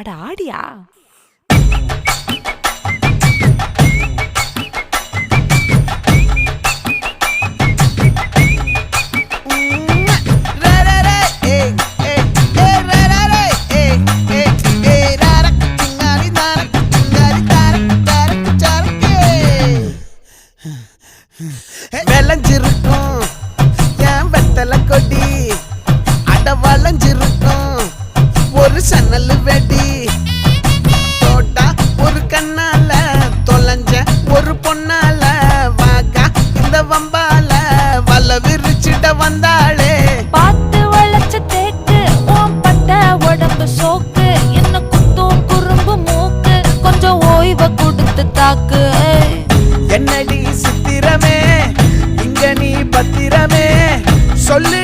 அட ஆடியா விளைஞ்சிருக்கும் ஒரு சன்னல் வெடி. தோட்டா ஒரு கண்ணால தொலைஞ்ச ஒரு பொண்ணால. வாக்கா இந்த வம்பால வல விரிச்சிட வந்தாளே. பார்த்து வளைச்ச தேக்கு பட்ட உடம்பு சோக்கு. என்ன குத்தும் குறும்பு மூக்கு கொஞ்சம் ஓய்வை கொடுத்து தாக்கு. என்னடி சித்திரமே? இங்க நீ பத்திரமே? சொல்லு